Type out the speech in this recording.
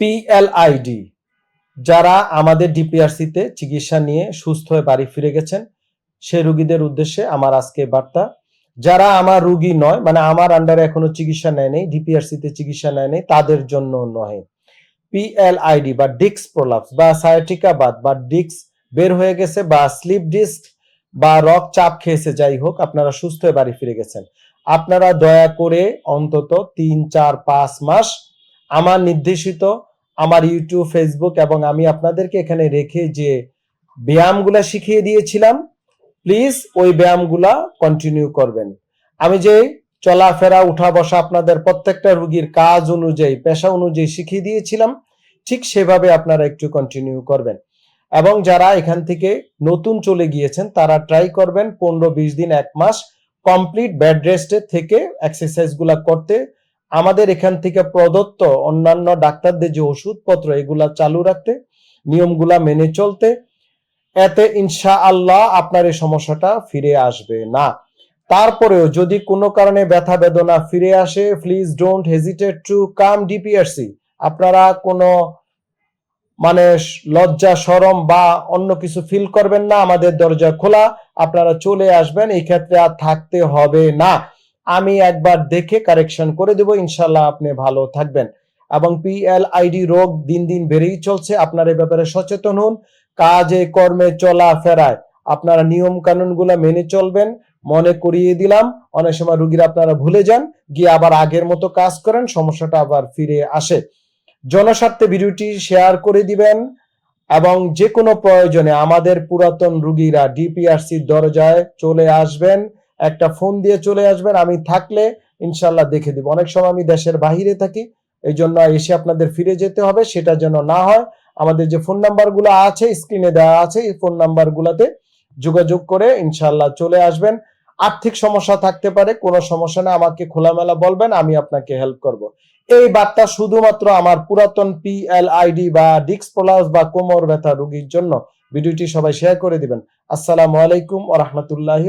PLID যারা আমাদের ডিপিআরসিতে চিকিৎসা নিয়ে সুস্থ হয়ে বাড়ি ফিরে গেছেন সেই রুগীদের উদ্দেশ্যে আমার আজকে বার্তা। যারা আমার রুগী নয় মানে আমার আন্ডারে এখনও চিকিৎসা নেয় নেই ডিপিআরসিতে চিকিৎসা নেয় নেই, তাদের জন্য নয় পিএলআইডি বা ডিক্স প্রলাপস বা সায়াটিকা বাদ বা ডিক্স বের হয়ে গেছে বা স্লিপ ডিস্ক বা রক চাপ খেয়েছে, যাই হোক, আপনারা সুস্থ হয়ে বাড়ি ফিরে গেছেন। আপনারা দয়া করে অন্তত তিন, চার, পাঁচ মাস আমার নির্দেশিত, আমার ইউটিউব ফেসবুক এবং আমি আপনাদেরকে এখানে রেখে যে ব্যায়ামগুলা শিখিয়ে দিয়েছিলাম প্লিজ ওই ব্যায়ামগুলা কন্টিনিউ করবেন। আমি যে চলাফেরা উঠা বসা আপনাদের প্রত্যেকটা রুগীর কাজ অনুযায়ী, পেশা অনুযায়ী শিখিয়ে দিয়েছিলাম, ঠিক সেভাবে আপনারা একটু কন্টিনিউ করবেন। এবং যারা এখান থেকে নতুন চলে গিয়েছেন, তারা ট্রাই করবেন পনেরো বিশ দিন, এক মাস কমপ্লিট বেড রেস্টে থেকে এক্সারসাইজগুলা করতে আমাদের এখান থেকে প্রদত্ত অন্যান্য ডাক্তারদের যে ওষুধপত্র, এগুলা চালু রাখতে, নিয়মগুলা মেনে চলতে, এতে ইনশা আল্লাহ আপনার এই সমস্যাটা ফিরে আসবে না। তারপরেও যদি কোনো কারণে ব্যথা বেদনা ফিরে আসে please don't hesitate to come DPRC আপনারা কোনো মানে লজ্জা, সরম বা অন্য কিছু ফিল করবেন না, আমাদের দরজা খোলা, আপনারা চলে আসবেন, এই ক্ষেত্রে আর থাকতে হবে না। আমি একবার দেখে কারেকশন করে দেব ইনশাল্লাহ আপনি ভালো থাকবেন। এবং পিএলআইডি রোগ দিন দিন বেড়েই চলছে, আপনার এই ব্যাপারে সচেতন হন, কাজে কর্মে চলা ফেরায়। আপনারা নিয়ম কানুনগুলা মেনে চলবেন, মনে করিয়ে দিলাম, অনেক সময় রুগীরা আপনারা ভুলে যান, গিয়ে আবার আগের মতো কাজ করেন, সমস্যাটা আবার ফিরে আসে। জনস্বার্থে ভিডিওটি শেয়ার করে দিবেন, এবং যে কোনো প্রয়োজনে আমাদের পুরাতন রুগীরা ডিপিআরসির দরজায় চলে আসবেন। একটা ফোন দিয়ে চলে আসবেন, আমি থাকলে ইনশাল্লাহ দেখে দিব। অনেক সময় আমি দেশের বাহিরে থাকি এই জন্য এসে আপনাদের ফিরে যেতে হবে, সেটা যেন না হয়। আমাদের যে ফোন নাম্বারগুলো আছে, স্ক্রিনে দেওয়া আছে, এই ফোন নাম্বার গুলাতে যোগাযোগ করে ইনশাল্লাহ চলে আসবেন। আর্থিক সমস্যা থাকতে পারে, কোনো সমস্যা না আমাকে খোলামেলা বলবেন, আমি আপনাকে হেল্প করব। এই বার্তা শুধুমাত্র আমার পুরাতন পিএলআইডি বা ডিক্স প্রলাস বা কোমর ব্যথা রোগীর জন্য। ভিডিওটি সবাই শেয়ার করে দিবেন। আসসালামু আলাইকুম ওয়া রাহমাতুল্লাহি